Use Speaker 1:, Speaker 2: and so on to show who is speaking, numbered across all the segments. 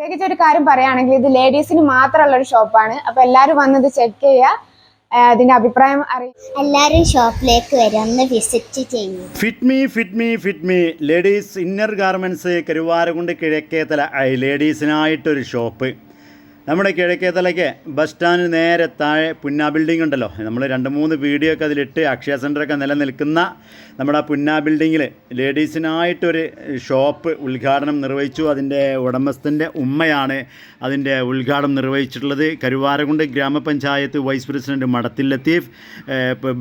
Speaker 1: പ്രത്യേകിച്ച് ഒരു കാര്യം പറയുകയാണെങ്കിൽ ഇത് ലേഡീസിന് മാത്രമുള്ള ഒരു ഷോപ്പാണ്. അപ്പൊ എല്ലാവരും വന്നത് ചെക്ക് ചെയ്യുക. അതിന്റെ അഭിപ്രായം അറിയാം
Speaker 2: എല്ലാവരും ഷോപ്പിലേക്ക് വരാം. വിസിറ്റ് ചെയ്യും.
Speaker 3: Fit me fit me fit me ladies inner garments Karuvarakundu Kizhakkethala. I, ലേഡീസിനായിട്ടൊരു ഷോപ്പ് നമ്മുടെ കിഴക്കേത്തലയ്ക്ക് ബസ് സ്റ്റാൻഡിന് നേരെ താഴെ പുന്ന ബിൽഡിംഗ് ഉണ്ടല്ലോ. നമ്മൾ രണ്ട് മൂന്ന് വീഡിയോ ഒക്കെ അതിലിട്ട് അക്ഷയ സെന്ററൊക്കെ നിലനിൽക്കുന്ന നമ്മുടെ ആ പുന്ന ബിൽഡിങ്ങിൽ ലേഡീസിനായിട്ടൊരു ഷോപ്പ് ഉദ്ഘാടനം നിർവഹിച്ചു. അതിന്റെ ഉടമസ്ഥന്റെ ഉമ്മയാണ് അതിന്റെ ഉദ്ഘാടനം നിർവഹിച്ചിട്ടുള്ളത്. കരുവാരകുണ്ട് ഗ്രാമപഞ്ചായത്ത് vice president Madathil Latheef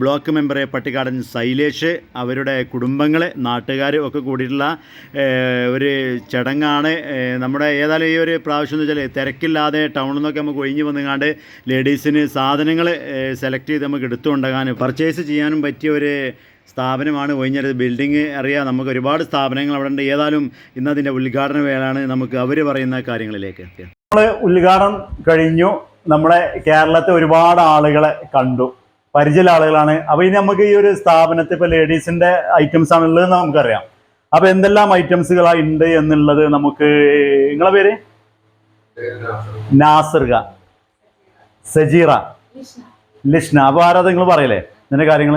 Speaker 3: block മെമ്പറെ പട്ടിക്കാടൻ ശൈലേഷ് അവരുടെ കുടുംബങ്ങൾ നാട്ടുകാർ ഒക്കെ കൂടിയിട്ടുള്ള ഒരു ചടങ്ങാണ്. നമ്മുടെ ഏതായാലും ഈ ഒരു പ്രാവശ്യം എന്ന് വെച്ചാൽ തിരക്കില്ലാതെ ടൗണിൽ നിന്നൊക്കെ നമുക്ക് ഒഴിഞ്ഞ് വന്നുകാണ്ട് ലേഡീസിന് സാധനങ്ങൾ സെലക്ട് ചെയ്ത് നമുക്ക് എടുത്തുകൊണ്ടാകാനും പർച്ചേസ് ചെയ്യാനും പറ്റിയ ഒരു സ്ഥാപനമാണ് ഒഴിഞ്ഞത്. ബിൽഡിംഗ് അറിയാം നമുക്ക് ഒരുപാട് സ്ഥാപനങ്ങൾ അവിടെ ഉണ്ട്. ഏതായാലും ഇന്നതിന്റെ ഉദ്ഘാടന വേളാണ് നമുക്ക് അവർ പറയുന്ന കാര്യങ്ങളിലേക്ക് നമ്മൾ ഉദ്ഘാടനം കഴിഞ്ഞു. നമ്മുടെ കേരളത്തെ ഒരുപാട് ആളുകളെ കണ്ടു. പരിചയമുള്ള ആളുകളാണ്. അപ്പോൾ ഇനി നമുക്ക് ഈ ഒരു സ്ഥാപനത്തിൽ ഇപ്പോൾ ലേഡീസിന്റെ ഐറ്റംസ് ആണുള്ളത് നമുക്കറിയാം. അപ്പോൾ എന്തെല്ലാം ഐറ്റംസുകളാണ് ഉണ്ട് എന്നുള്ളത് നമുക്ക് നിങ്ങളെ പേര്? നാസിർഗ. സജീറ. ലിഷ്ന. അപ്പോൾ ആരാ നിങ്ങൾ പറയല്ലേ? ഇതിന്റെ കാര്യങ്ങൾ.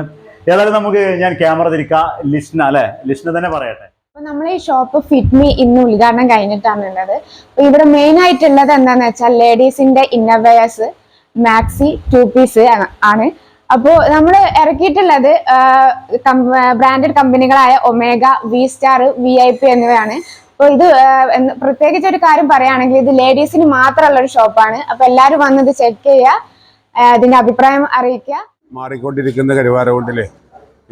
Speaker 3: ഏതായാലും നമുക്ക് ഞാൻ ക്യാമറ തിരിക്കാം. ലിഷ്ന അല്ലേ? ലിഷ്ന തന്നെ പറയട്ടെ.
Speaker 1: അപ്പൊ നമ്മൾ ഈ ഷോപ്പ് ഫിറ്റ്മി ഇന്ന് ഉദ്ഘാടനം കഴിഞ്ഞിട്ടാണ് ഉള്ളത്. അപ്പൊ ഇവിടെ മെയിൻ ആയിട്ടുള്ളത് എന്താന്ന് വെച്ചാൽ ലേഡീസിന്റെ ഇന്നർവെയേഴ്സ് മാക്സി ടു പീസ് ആണ് അപ്പോൾ നമ്മൾ ഇറക്കിയിട്ടുള്ളത് branded കമ്പനികളായ Omega V Star V I P എന്നിവയാണ്. അപ്പോൾ ഇത് പ്രത്യേകിച്ച് ഒരു കാര്യം പറയുകയാണെങ്കിൽ ഇത് ലേഡീസിന് മാത്രമുള്ള ഒരു ഷോപ്പാണ്. അപ്പൊ എല്ലാവരും വന്നത് ചെക്ക് ചെയ്യുക ഇതിന്റെ അഭിപ്രായം അറിയിക്കുക.
Speaker 4: മാറിക്കൊണ്ടിരിക്കുന്ന കരുവാരകുണ്ടിലെ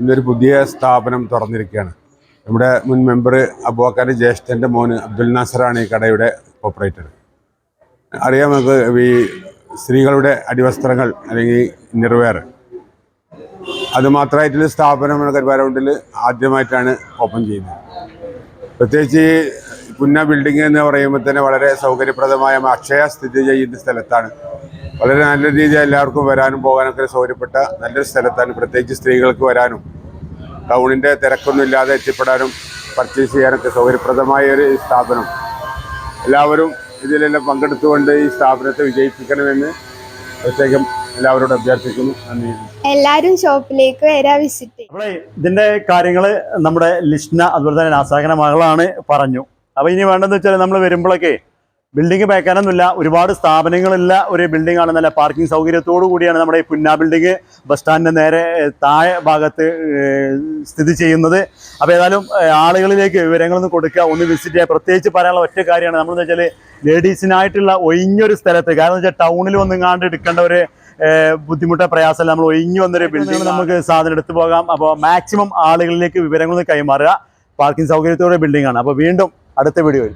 Speaker 4: ഇന്നൊരു പുതിയ സ്ഥാപനം തുറന്നിരിക്കുകയാണ്. നമ്മുടെ മുൻ മെമ്പർ അബുവാക്കാരി ജ്യേഷ്ഠന്റെ മോന് അബ്ദുൽ നാസറാണ് ഈ കടയുടെ ഓപ്പറേറ്റർ അറിയാം നമുക്ക് ഈ സ്ത്രീകളുടെ അടിവസ്ത്രങ്ങൾ അല്ലെങ്കിൽ ഇന്നർവെയർ അത് മാത്രമായിട്ടുള്ള സ്ഥാപനം നമ്മുടെ കരുവാരകുണ്ടിൽ ആദ്യമായിട്ടാണ് ഓപ്പൺ ചെയ്യുന്നത്. പ്രത്യേകിച്ച് പുന്ന ബിൽഡിംഗ് എന്ന് പറയുമ്പോൾ തന്നെ വളരെ സൗകര്യപ്രദമായ അക്ഷയ സ്ഥിതി ചെയ്യുന്ന സ്ഥലത്താണ്. വളരെ നല്ല രീതിയിൽ എല്ലാവർക്കും വരാനും പോകാനൊക്കെ സൗകര്യപ്പെട്ട നല്ലൊരു സ്ഥലത്താണ്. പ്രത്യേകിച്ച് സ്ത്രീകൾക്ക് വരാനും ടൗണിന്റെ തിരക്കൊന്നും ഇല്ലാതെ എത്തിപ്പെടാനും പർച്ചേസ് ചെയ്യാനൊക്കെ സൗകര്യപ്രദമായ ഒരു സ്ഥാപനം. എല്ലാവരും ഇതിലെല്ലാം പങ്കെടുത്തുകൊണ്ട് ഈ സ്ഥാപനത്തെ വിജയിപ്പിക്കണമെന്ന് പ്രത്യേകം എല്ലാവരോടും അഭ്യർത്ഥിക്കുന്നു. നന്ദി.
Speaker 2: എല്ലാവരും ഷോപ്പിലേക്ക് വരാ വിസിറ്റ്.
Speaker 3: നമ്മളെ ഇതിന്റെ കാര്യങ്ങൾ നമ്മുടെ ലിസ്ന അതുപോലെ തന്നെ നാസാകന മകളാണ് പറഞ്ഞു. അപ്പൊ ഇനി വേണ്ടെന്ന് വെച്ചാൽ നമ്മൾ വരുമ്പോഴൊക്കെ ബിൽഡിംഗ് പേക്കാനൊന്നുമില്ല ഒരുപാട് സ്ഥാപനങ്ങളില്ല ഒരു ബിൽഡിംഗ് ആണ് നല്ല പാർക്കിംഗ് സൗകര്യത്തോടു കൂടിയാണ് നമ്മുടെ ഈ പുന്ന ബിൽഡിംഗ് ബസ് സ്റ്റാൻഡിന്റെ നേരെ താഴെ ഭാഗത്ത് സ്ഥിതി ചെയ്യുന്നത്. അപ്പോൾ ഏതായാലും ആളുകളിലേക്ക് വിവരങ്ങളൊന്നും കൊടുക്കുക ഒന്ന് വിസിറ്റ് ചെയ്യുക. പ്രത്യേകിച്ച് പറയാനുള്ള ഒറ്റ കാര്യമാണ് നമ്മളെന്ന് വെച്ചാൽ ലേഡീസിനായിട്ടുള്ള ഒഴിഞ്ഞൊരു സ്ഥലത്ത്. കാരണം വെച്ചാൽ ടൗണിൽ വന്നുങ്ങാണ്ട് എടുക്കേണ്ട ഒരു ബുദ്ധിമുട്ടോ പ്രയാസം നമ്മൾ ഒഴിഞ്ഞു വന്നൊരു ബിൽഡിംഗ് നമുക്ക് സാധനം എടുത്തു പോകാം. അപ്പോൾ മാക്സിമം ആളുകളിലേക്ക് വിവരങ്ങൾ കൈമാറുക. പാർക്കിംഗ് സൗകര്യത്തോടെ ബിൽഡിംഗ് ആണ്. അപ്പോൾ വീണ്ടും അടുത്ത വീഡിയോയിൽ